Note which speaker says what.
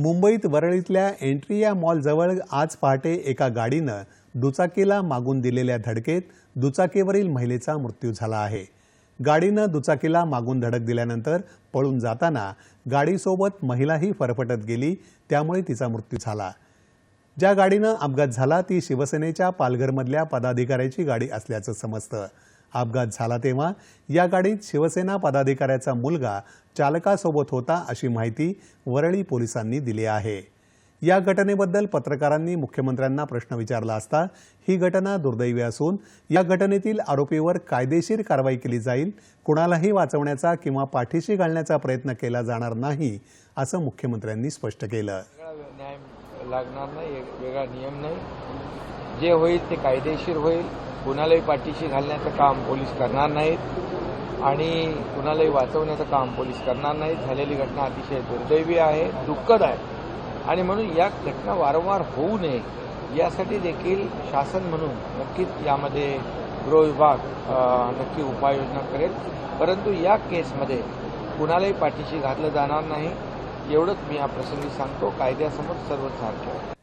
Speaker 1: मुंबईत वरळीतल्या एंट्रिया मॉलजवळ आज पहाटे एका गाडीनं दुचाकीला मागून दिलेल्या धडकेत दुचाकीवरील महिलेचा मृत्यू झाला आहे. गाडीनं दुचाकीला मागून धडक दिल्यानंतर पळून जाताना गाडीसोबत महिलाही फरफटत गेली त्यामुळे तिचा मृत्यू झाला. ज्या गाडीनं अपघात झाला ती शिवसेनेच्या पालघरमधल्या पदाधिकाऱ्याची गाडी असल्याचं समजतं. अपघात झाला तेव्हा या गाडीत शिवसेना पदाधिकाऱ्याचा मुलगा चालकासोबत होता अशी माहिती वरळी पोलिसांनी दिली आहे. या घटनेबद्दल पत्रकारांनी मुख्यमंत्र्यांना प्रश्न विचारला असता ही घटना दुर्दैवी असून या घटनेतील आरोपीवर कायदेशीर कारवाई केली जाईल कुणालाही वाचवण्याचा किंवा पाठीशी घालण्याचा प्रयत्न केला जाणार नाही असं मुख्यमंत्र्यांनी स्पष्ट केलं.
Speaker 2: न्याय लागणार नाही वेगळा नियम नाही. जे होईल ते कायदेशीर होईल. कुणालाही पाठीशी घालण्याचं काम पोलीस करणार नाहीत आणि कुणालाही वाचवण्याचं काम पोलीस करणार नाहीत. झालेली घटना अतिशय दुर्दैवी आहे दुःखद आहे. आणि म्हणून या घटना वारंवार होऊ नये यासाठी देखील शासन म्हणून नक्कीच यामध्ये गृह विभाग नक्की उपाययोजना करेल. परंतु या केसमध्ये कुणालाही पाठीशी घातलं जाणार नाही. एवढंच मी या प्रसंगी सांगतो. कायद्यासमोर सर्व सारखे